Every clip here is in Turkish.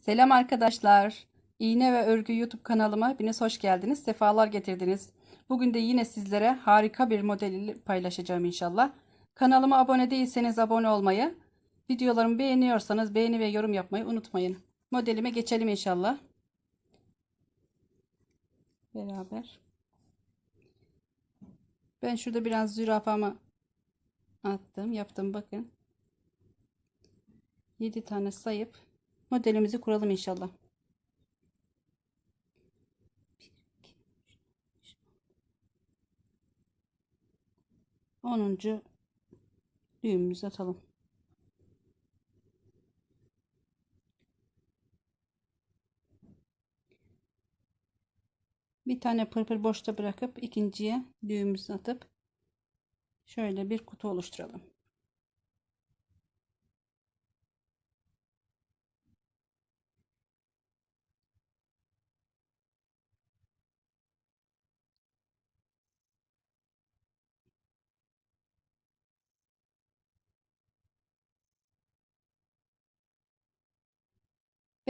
Selam arkadaşlar. İğne ve Örgü YouTube kanalıma hepiniz hoş geldiniz. Sefalar getirdiniz. Bugün de yine sizlere harika bir modeli paylaşacağım inşallah. Kanalıma abone değilseniz abone olmayı, videolarımı beğeniyorsanız beğeni ve yorum yapmayı unutmayın. Modelime geçelim inşallah. Beraber. Ben şurada biraz zürafamı attım, yaptım bakın. 7 tane sayıp modelimizi kuralım inşallah. Onuncu düğümümüzü atalım. Bir tane pırpır boşta bırakıp ikinciye düğümümüzü atıp şöyle bir kutu oluşturalım.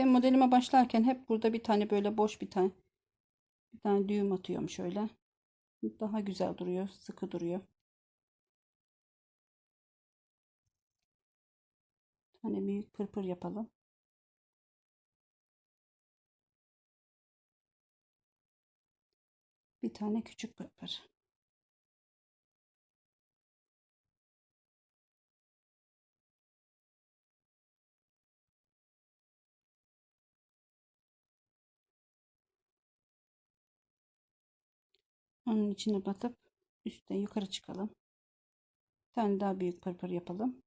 Ben modelime başlarken hep burada bir tane böyle boş bir tane bir tane düğüm atıyorum şöyle. Daha güzel duruyor, sıkı duruyor. Bir tane büyük pırpır yapalım. Bir tane küçük pırpır. Onun içine batıp üstten yukarı çıkalım. Bir tane daha büyük pırpır yapalım.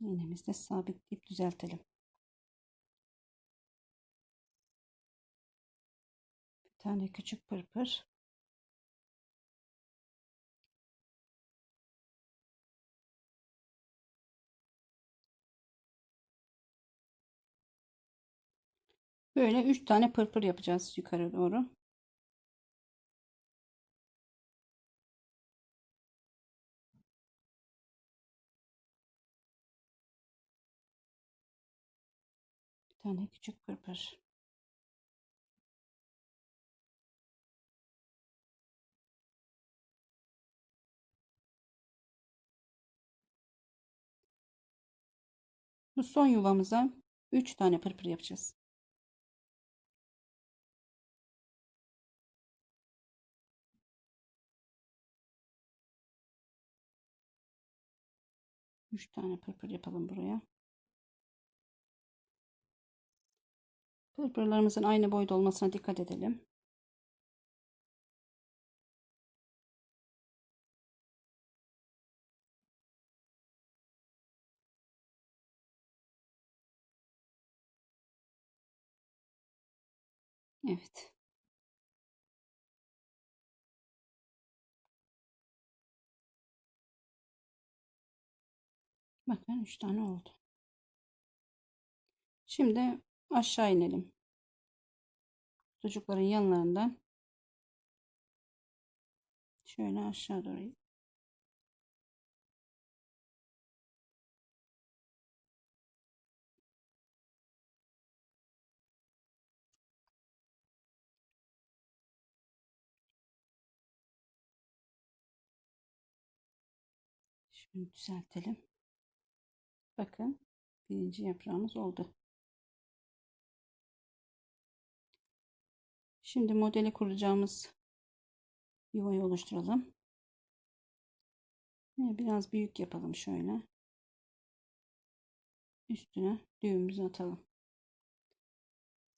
İğnemizle sabitleyip düzeltelim. Bir tane küçük pırpır. Böyle 3 tane pırpır yapacağız yukarı doğru. Bir tane küçük pırpır. Bu son yuvamıza 3 tane pırpır yapacağız. Üç tane pırpır yapalım buraya. Pırpırlarımızın aynı boyda olmasına dikkat edelim. Evet. Bakın 3 tane oldu. Şimdi aşağı inelim. Çocukların yanlarından şöyle aşağı doğru Şunu düzeltelim. Bakın birinci yaprağımız oldu. Şimdi modeli kuracağımız yuvayı oluşturalım. Biraz büyük yapalım şöyle. Üstüne düğümümüzü atalım.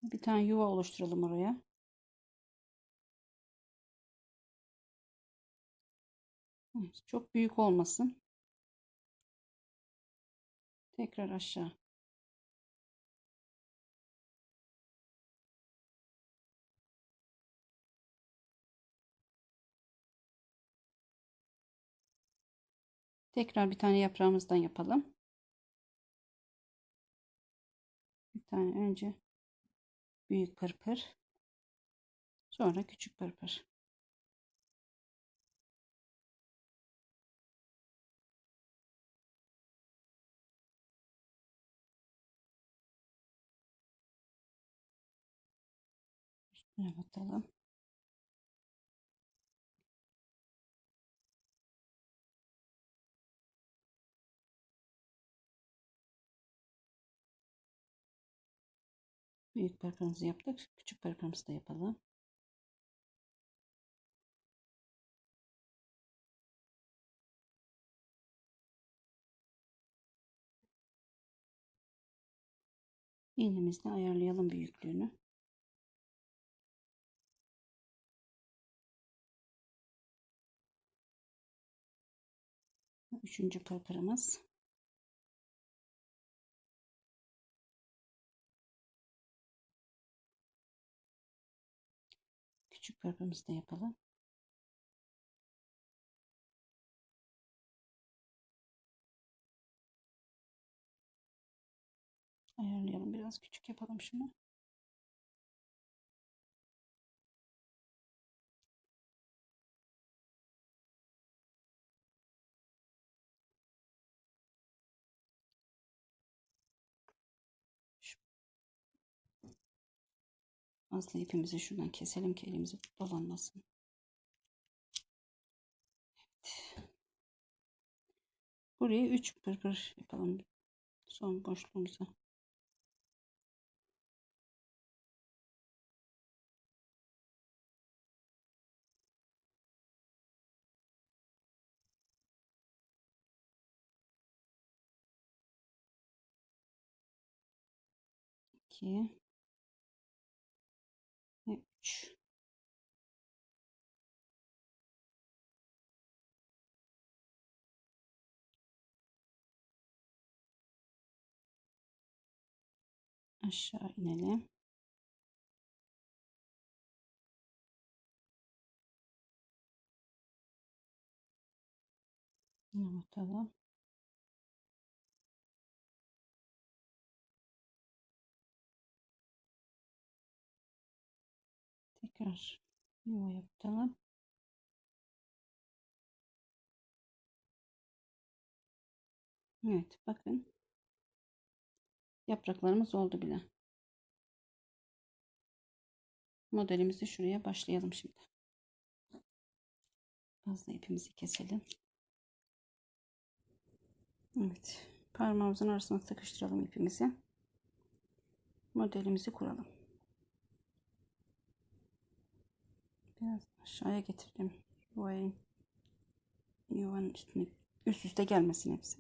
Bir tane yuva oluşturalım oraya. Çok büyük olmasın. Tekrar aşağı. Tekrar bir tane yaprağımızdan yapalım. Bir tane önce büyük pırpır. Sonra küçük pırpır. Şöyle batalım. Büyük parkımızı yaptık. Küçük parkımızı da yapalım. İğnemizle ayarlayalım büyüklüğünü. Üçüncü pırpırımız. Küçük pırpırımızı da yapalım. Ayarlayalım. Biraz küçük yapalım şunu. Fazla ipimizi şuradan keselim ki elimizi dolanmasın. Evet. Buraya 3 pırpır yapalım. Son boşluğumuza. İki Aşağı inelim. Yine batalım. Tekrar yuva yapalım. Evet bakın. Yapraklarımız oldu bile. Modelimizi şuraya başlayalım şimdi. Fazla ipimizi keselim. Evet. Parmağımızın arasına sıkıştıralım ipimizi. Modelimizi kuralım. Biraz aşağıya getirdim. Yuvayı yuvanın üstüne üst üste gelmesin hepsi.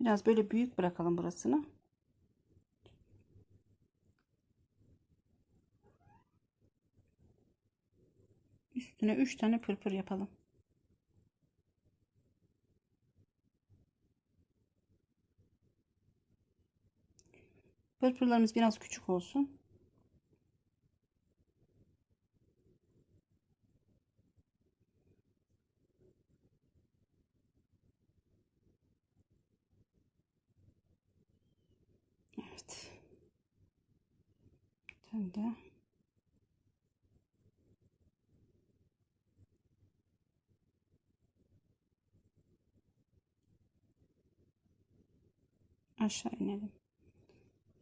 Biraz böyle büyük bırakalım burasını. Üstüne 3 tane pırpır yapalım. Pırpırlarımız biraz küçük olsun. Evet. Tane de aşağı inelim.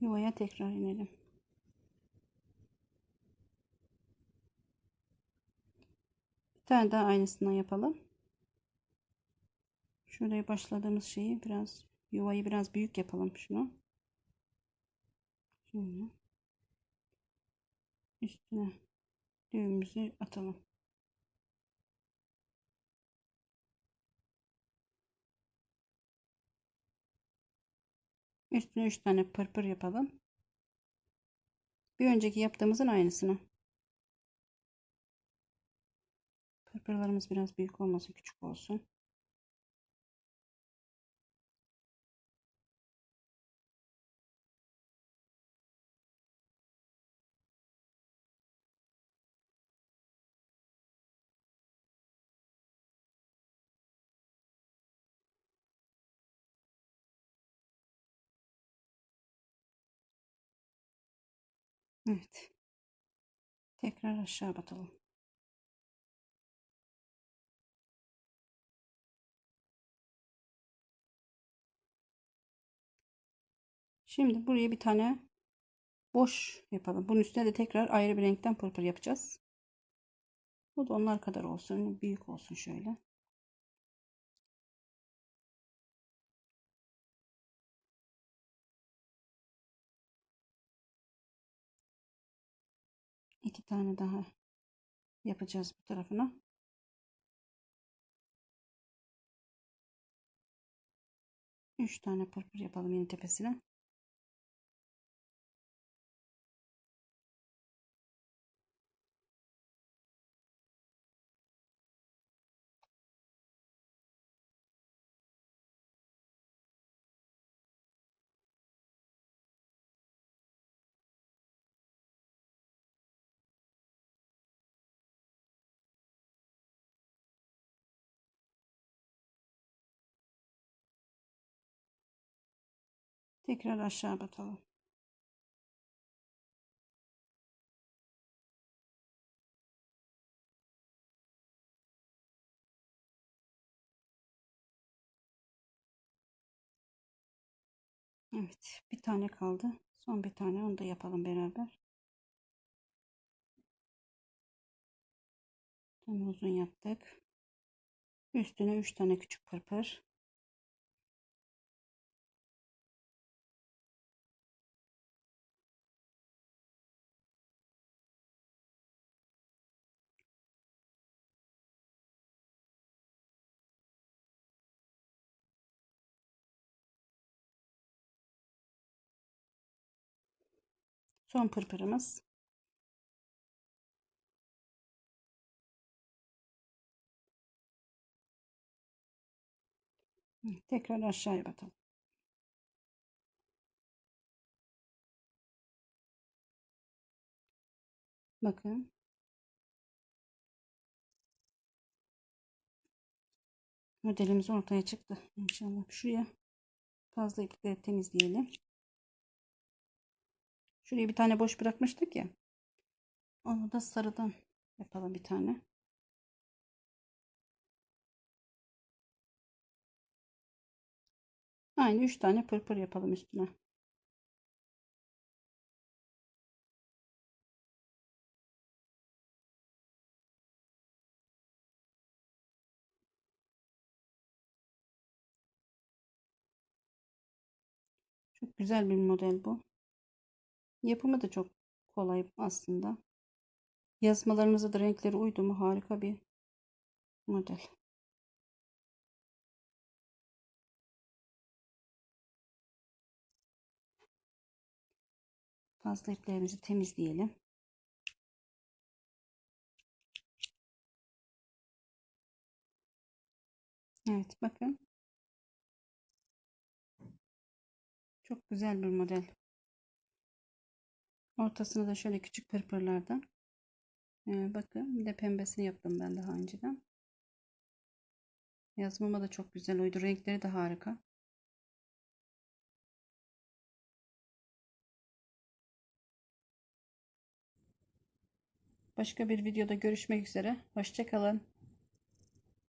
Yuvaya tekrar inelim. Bir tane daha aynısından yapalım. Şuraya başladığımız şeyi biraz yuvayı biraz büyük yapalım şunu. Şöyle. Üstüne düğümümüzü atalım. Üstüne 3 tane pırpır yapalım. Bir önceki yaptığımızın aynısını. Pırpırlarımız biraz büyük olmasın, küçük olsun. Evet. Tekrar aşağı batalım. Şimdi buraya bir tane boş yapalım. Bunun üstüne de tekrar ayrı bir renkten pırpır yapacağız. Bu da onlar kadar olsun. Büyük olsun şöyle. İki tane daha yapacağız bu tarafına. Üç tane pırpır yapalım yine tepesine. Tekrar aşağı batalım. Evet, bir tane kaldı. Son bir tane onu da yapalım beraber. Tam uzun yaptık. Üstüne 3 tane küçük pırpır. Son pırpırımız. Tekrar aşağıya batalım. Bakın. Modelimiz ortaya çıktı. İnşallah şuraya fazla ipleri temizleyelim. Şuraya bir tane boş bırakmıştık ya. Onu da sarıdan yapalım bir tane. Aynı 3 tane pırpır yapalım üstüne. Çok güzel bir model bu. Yapımı da çok kolay aslında. Yazmalarınıza da renkleri uydu mu harika bir model. Fazla iplerimizi temizleyelim. Evet bakın. Çok güzel bir model. Ortasını da şöyle küçük pırpırlardan. Ee, bakın bir de pembesini yaptım ben daha önceden. Yazmama da çok güzel uydu. Renkleri de harika. Başka bir videoda görüşmek üzere. Hoşçakalın.